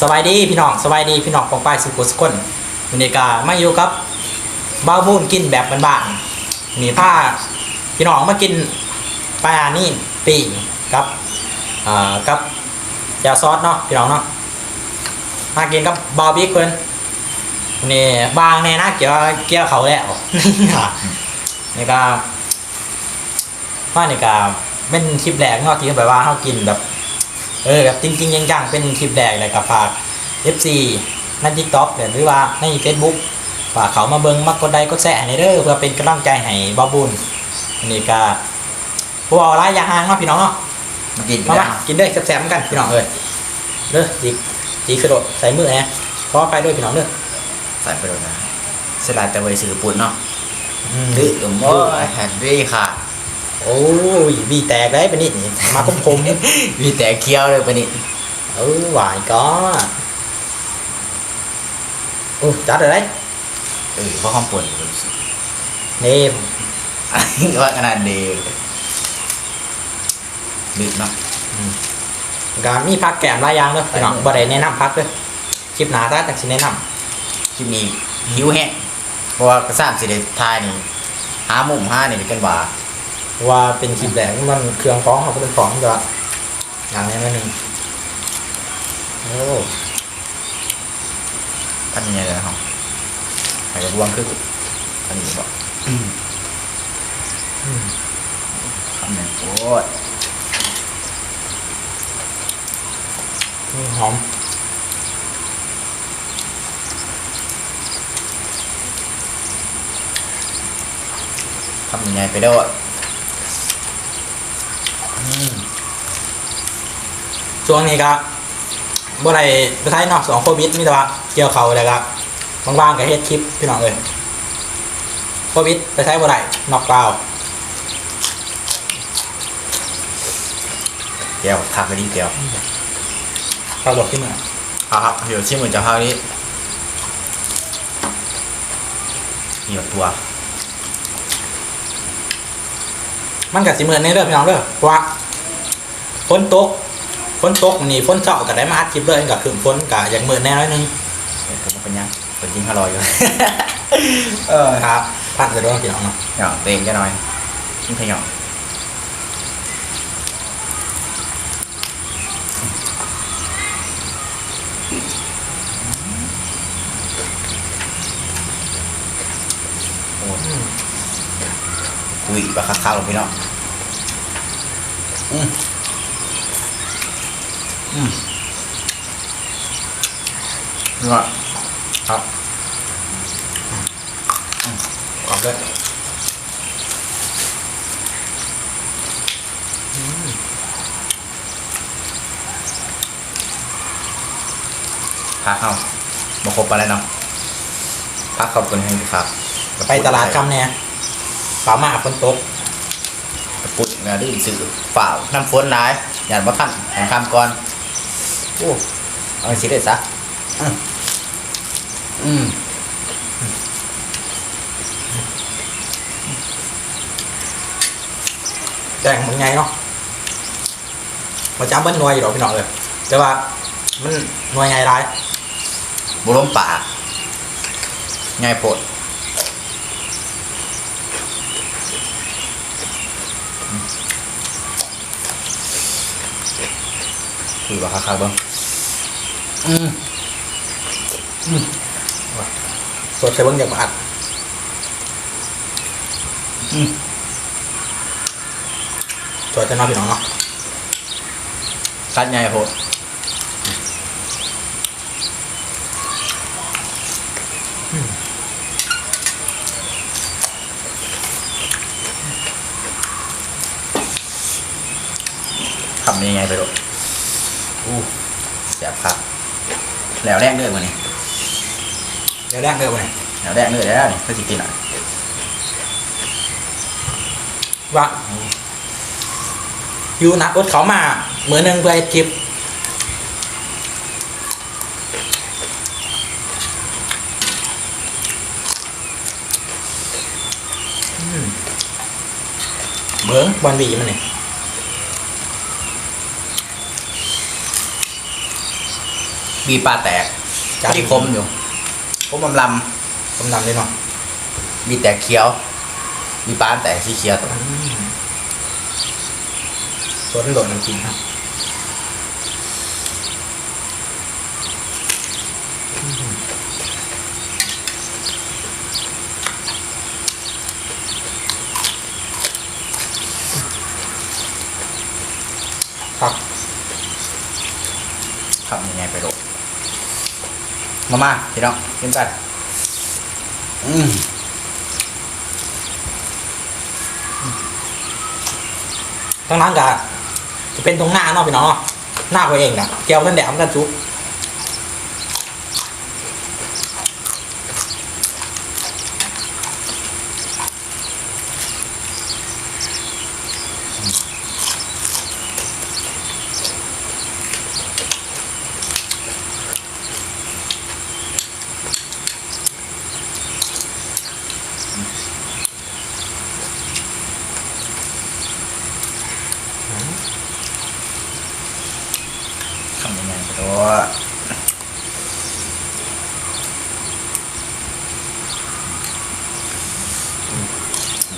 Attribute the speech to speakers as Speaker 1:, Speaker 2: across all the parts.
Speaker 1: สบายดีพี่น้องสบายดีพี่น้องปองปายสุขุสกลวันนี้ก็มาอยู่กับบ้าวบุญกินแบบบ้านๆนี่ผ้าพี่น้องมากินปลานี่ปีครับอ่ากับยาซอสเนาะพี่น้องเนาะมากินกับบาวบิ๊กเพิ่นวันนี่บางแน่นะเกี่ยวเกี่ยวเขาแล้วนี่ก็ว่านี่ก็เป็นคลิปแรกเนาะที่แบบว่าเขากินแบบ เออแบบจริงๆยังๆเป็นคลิปแรกเลยกับฝาก FC ใน TikTok หรือว่าใน Facebook ฝากเขามาเบิงมากดไลค์กดแชร์ให้เด้อเพื่อเป็นกำลังใจให้บาบุญอันนี้ก็พวกเราหลายอย่างเนาะพี่น้องเนาะ
Speaker 2: มากิน
Speaker 1: มา
Speaker 2: กัน
Speaker 1: มากินเด้อแซ่บๆกันพี่น้องเอ้ยเด้อจีจีกระโดดใส่มือแฮะขอไปด้วยพี่น้องเด้อ
Speaker 2: ใส่ไปเลยนะสลายตะเวยสื่อปุ่นเนาะ
Speaker 1: อืม
Speaker 2: ดื้อหรือโม่แฮนดี้ค่ะ
Speaker 1: โอ้ยบีแตกได้ปะนี่มาคมคม
Speaker 2: มีแต่เคี้ยวเลยปะนี่
Speaker 1: ๆเออหวานก็โอ้จัดเลยได้
Speaker 2: เออเพราะความปุ่น
Speaker 1: นี่
Speaker 2: ว่าขนาดเดีดื้อเนาะ
Speaker 1: ก็มีพักแก้มหลายอย่างเด้อพี่น้องบ่ได้แนะนำพักเด้อคลิปหน้าตาจังสิแนะนำ
Speaker 2: ที่มีหิวแห้งเพราะว่ากระซ่าสิเดทายนี่หามุมห้านี่กันว่า
Speaker 1: ว่าเป็นคลิปแรกมันเครื่องฟ้องเขาก็เป็นฟ้องจะอย่างนี้ไม่หนึ่งโอ้
Speaker 2: ท่านยังไงเลยนะครับใครจะรวมคือท่านนี้บอกคำหนึ่งโอ้ย
Speaker 1: นี่หอม
Speaker 2: คำยังไงไปด้วย
Speaker 1: ช่วงนี้ก็บ่ได้ไปไทยเนอกสองโควิดมีแต่ว่าเกี่ยวเขาเลยครับว่างๆก็เฮ็ดคลิปพี่น้องเลยโควิดไปไทยบ่ได้นอกเปล่า
Speaker 2: เกี่ยวคักไปดีเกี่ยว
Speaker 1: ปลาบดที่เมือง
Speaker 2: ครับเดี๋ยวชิมเหมือนจะข้าวนี้เหนียวตัว
Speaker 1: มันกับสิเมือนในเรื่องพี่น้องเด้อเพราะว่า ฝนตกฝนตกนี่ฝนเจาะก็ได้มาอัดคลิปเลยกับคืนฝนก็อย่างมือแน่น้อยนึง
Speaker 2: เดี๋ยวผมเป็นยังเป็นยิงอร่อยอยู่เออ
Speaker 1: ครับพันจะโดนพี่น้องเนาะ
Speaker 2: หยองเต็มจะหน่อยกินขยองอุ้ยปลาคาข้าลงพี่น้องอืม อืมนี่ว่าครับ
Speaker 1: กรอบด้วย
Speaker 2: พักเข้ามาครบไปแล้วเนาะพักขอบคุณให้ครับ
Speaker 1: ไปตลาดคำเนี่ยป่ามาฝนตก
Speaker 2: ปุดงานดื้อสื่อเปล่าน้ำฝนร้ายอย่ามาขั้นแห่งคำก่อน โอ้เอาสิได้ซะอืมอืม
Speaker 1: แดงมันไงเนาะมาจ้ำเป็นหน่วยอยู่หรอกพี่น้องเลยแต่ว่ามันหน่วยไงร้าย
Speaker 2: บุล้มป่าง่ายโปดคือว่าคักๆเบ้าง อืม
Speaker 1: สดใส่บิ้งอย่างมาอัด
Speaker 2: อืม
Speaker 1: สดจะนอนพี่น้องเนาะ
Speaker 2: กัดง่ายโปดทำยังไงไปหรอกอู้เสียบครับ แล้ วแรกเลือกมานี่
Speaker 1: เดี๋ยวแรกเด้อวันนี้
Speaker 2: แล้วแรกเลือกแล้วนี่เพื่อสิกินอะ
Speaker 1: ว่าอยู่นักรถเขามาเหมือนหนึ่งเพื่อให้คลิปอืมเบิ้งบอลบีมันนี่บี
Speaker 2: มีปลาแตก
Speaker 1: จาน
Speaker 2: ที่คมอยู่คมลำล
Speaker 1: ต้มนำเลยเนาะำ
Speaker 2: มีแตกเขียว มีปลาแตกสีเขียวตัวนั้น
Speaker 1: ส่วนโดดน้ำจิ้มครับครับ
Speaker 2: ทำยังไงไปโดด มามาพี่น้องกินกันอืม
Speaker 1: ตรงนั้นก็จะเป็นตรงหน้าเนาะพี่น้องหน้าตัวเองนะเกี่ยวท่นแดดมันกันจุ๊บ
Speaker 2: ทำยังไงไปโดด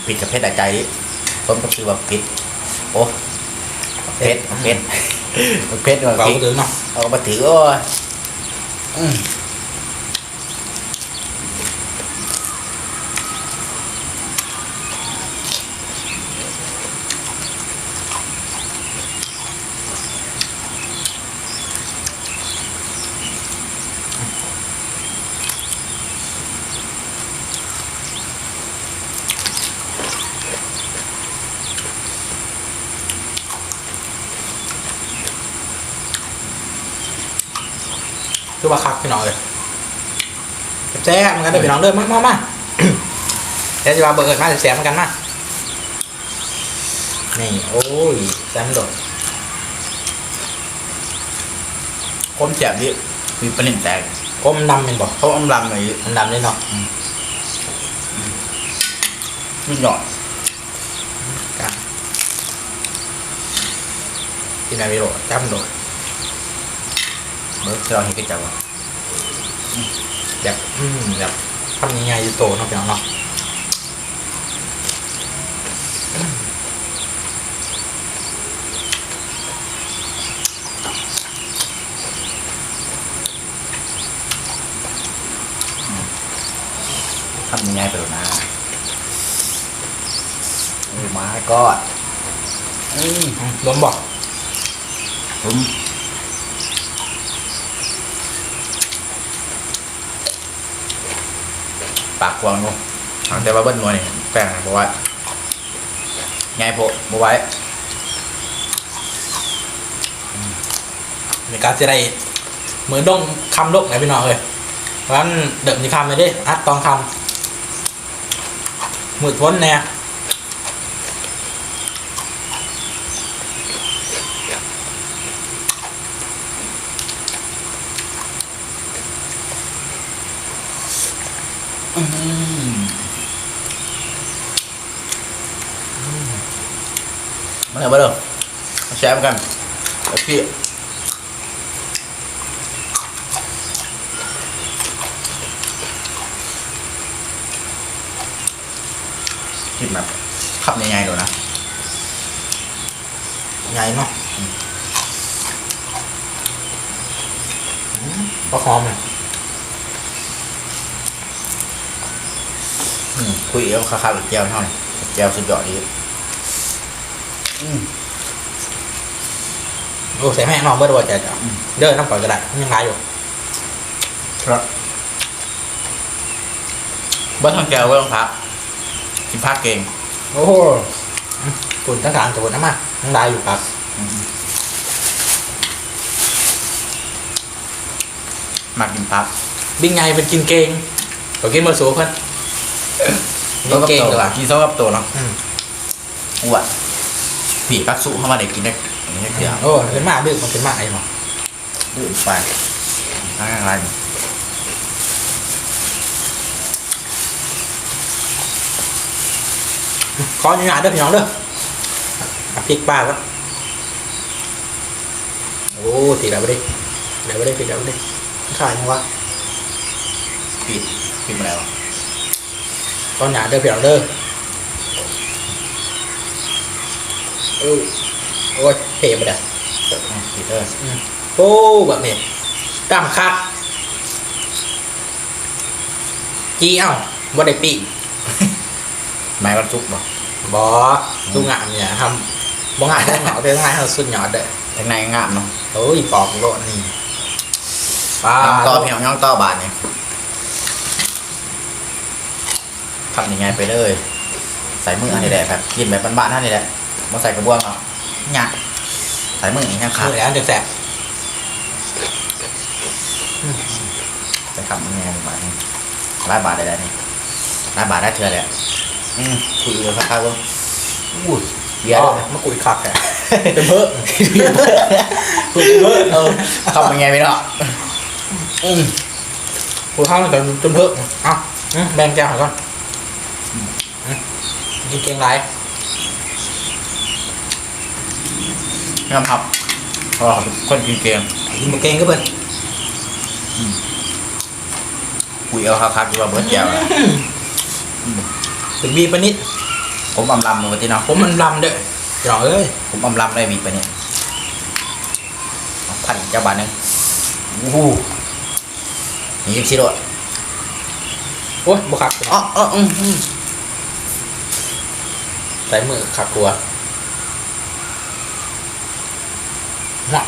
Speaker 2: ผิดกับเพชรใจต้นก็คือว่าผิด โอ้เพชรเพชรเพชรว่า
Speaker 1: เบา
Speaker 2: ผิด
Speaker 1: ถึงเนาะ
Speaker 2: เอามาถือโอ้
Speaker 1: ว่าคักพี่น้องเลยแซ่บเหมือนกันเด้อพี่น้องเด้อมามามาเดี๋ยวจะมาเบิร์ดมาแซ่บเหมือนกันมานี่โอ้ยแซ่บมันโดด
Speaker 2: คมแจ็บดิมีปลาหนึ่งแตก
Speaker 1: ก้มดำเป็นบ่
Speaker 2: เขาอมลำหน่อย
Speaker 1: มันดำเลยเนาะ
Speaker 2: รุ่นหยอด
Speaker 1: กะกินอะไรโดดจ้ำโดด
Speaker 2: เบิร์ดเราเห็นกันจังวะ
Speaker 1: แบบอืมแบบทำยังไงอยู่โตเนาะพี่น้องเนาะ
Speaker 2: ทำยังไงไปหรอนะโอ้มาก็อืม
Speaker 1: ล้มบ่
Speaker 2: ผม ปากกวางงูแต่ว่าเบิ้ลนัวนี่แป้งนะบอกว่าไงโพบอกไว้
Speaker 1: ในการจะได้มือนดงคำลกไหนพี่น้องเลยเพราะฉะนั้นเดิมที่คำเลยดิอัดตองคำมือพ้นเนี่ย
Speaker 2: มาเลยมาเลยแชร์กันโอเคกินแบบขับง่ายๆดูนะ
Speaker 1: ใหญ่เนาะอืมก็หอมเลย
Speaker 2: อืม คุยเอาคาคาหรือแก้วเท่านี้แก้วสุดยอดดีอืม
Speaker 1: โอ้ใส่แม่งนอกเบิร์ดว่าจะจะ
Speaker 2: อืม
Speaker 1: เดินน้ำปล่อยก็ได้มันยังไงอยู่
Speaker 2: ครับเบิ้ลทางแก้วเบิ้ลทางพักกินพักเก่ง
Speaker 1: โอ้โหอืมตุ่นทั้งกลางตุ่นน้ำมาทั้งได้อยู่ครับ
Speaker 2: มากินพัก
Speaker 1: บิ๊กไงเป็นกินเกงตัวกินมาสูเพิ่น กินเกงดีกว่า
Speaker 2: กินโซ่กับตัวเนาะ
Speaker 1: อืม
Speaker 2: อ้วนผีปักสุเข้ามาเด็กกินได้อย่างนี้เดียว
Speaker 1: โอ้เป็นหมาดึกมันเป็นหมาไอ้หมอ
Speaker 2: ดื้อไปทางอะไร
Speaker 1: ขออนุญาตเด้อพี่น้องเด้ออะพริกป้าก็โอ้ตีแล้วไม่ได้เดี๋ยวไม่ได้พริกแล้วไม่ได้ขายยังวะ
Speaker 2: ปิดปิดมาแล้ว
Speaker 1: ตอนหนาเด้อพี่น้องเด้อเออโอ้ยเทไปเด้อ
Speaker 2: อืมปิดเลย
Speaker 1: อืมโอ้แบบนี้ตามคัดจีเอ้าบ่ได้ปี
Speaker 2: ไม้กระจุกบ่
Speaker 1: บอดูงานเนี่ยทำบ่งานต้องเหงาแต่งานเขาสุดยอดเด้อ
Speaker 2: ทางในงามเนาะ
Speaker 1: โอ้ยปอกโลดนี่ปลา
Speaker 2: ย่องต่อพี่น้องย่องต่อบาทเนี่ย ขับยังไงไปเลย ใส่มืออันนี้แหละครับกินแบบบ้านๆท่านนี่แหละมาใส่กระบวงเอาเนี่ยใส่มืออย่างนี้
Speaker 1: ขา
Speaker 2: ขา
Speaker 1: ด
Speaker 2: ด
Speaker 1: แล้วเดี๋ยวแสบ
Speaker 2: จะขับยังไงบาทนี่ร้อยบาทได้ได้นี่ร้อยบาทได้เทื่อเลยอืมคุยเลยสักครั้งว่าอู้ยเบียร์
Speaker 1: อ๋อ
Speaker 2: เลย
Speaker 1: มากุยคักแกเป็นเพิ่มกุยเพิ่ม
Speaker 2: เออขับยังไงไปเนาะอืม
Speaker 1: กูเข้ามาจนจนเพิ่มเอ้าอืมแบ่งแก้วหน่อยก่อนอืม กินเกียงไร
Speaker 2: ไม่ต้องพับเพราะเราเป็นคนกินเกม
Speaker 1: กินหมูเกงก็เป็น
Speaker 2: คุยเอาคักๆดีกว่าเบิร์ดแก้วนะ
Speaker 1: ถึงบีปะนิด
Speaker 2: ผมอำลำเลยที่เนาะ
Speaker 1: ผมมันลำเด้อหยอกเอ้ย
Speaker 2: ผมอำลำได้มีไปเนี่ยเอาพันอีกเจ้าบาทหนึงโอ้โหนี่ยิบชิโร่
Speaker 1: โอ้ยบุคัก
Speaker 2: อ๋ออ๋ออืม อืม
Speaker 1: ใส่มือขักกลัวหมอก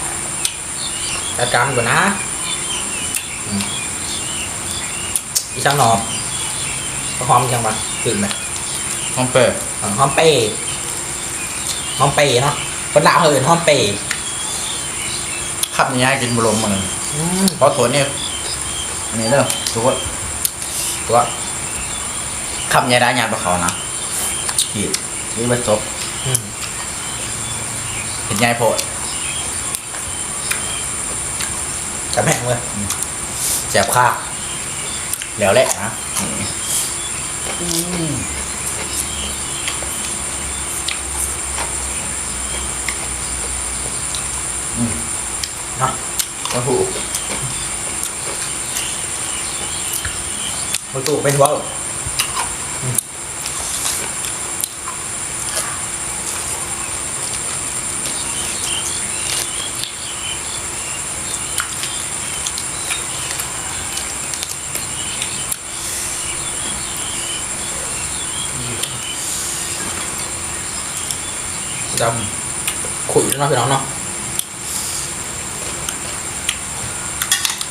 Speaker 1: จัดการก่อนนะอืมอีช่างหนอมหอมจังวะตื่นไหม
Speaker 2: ห้องเปิด
Speaker 1: อ่าหอมเป้หอมเป้เนาะคนลาวเขาเอื่นหอมเป้
Speaker 2: ขับยังไงกินบรมมัน
Speaker 1: อืม
Speaker 2: เพราะตัวนี้อันนี้เด้อทุกคนตัวขับยังไงได้งานประเขานะขีด นี่มันจบ
Speaker 1: อืม
Speaker 2: เห็นยายโพด
Speaker 1: แต่แม่งเลย
Speaker 2: แสบข้าแล้วแหละนะอืม
Speaker 1: เนาะ
Speaker 2: ก็ถูก
Speaker 1: ประตูเป็นวอ ลดำขุยเนาะพี่น้องเนาะ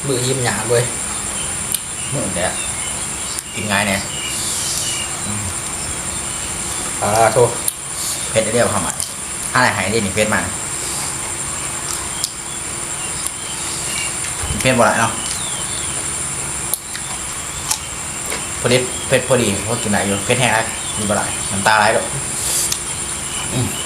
Speaker 1: มือยิ้มหยาบเว้ย
Speaker 2: เหมือนเนี้ยกินง่ายเนี่ย
Speaker 1: อ่าโทษ
Speaker 2: เพชรเรียกเข้ามาถ้าไหนหายได้หนึ่งเพชรมันเพชรบ่ไรเนาะพอดีเพชรพอดีเพราะกินไหนอยู่เพชรแห้งแล้วมีบ่ไรน้ำตาไหลดอกอืม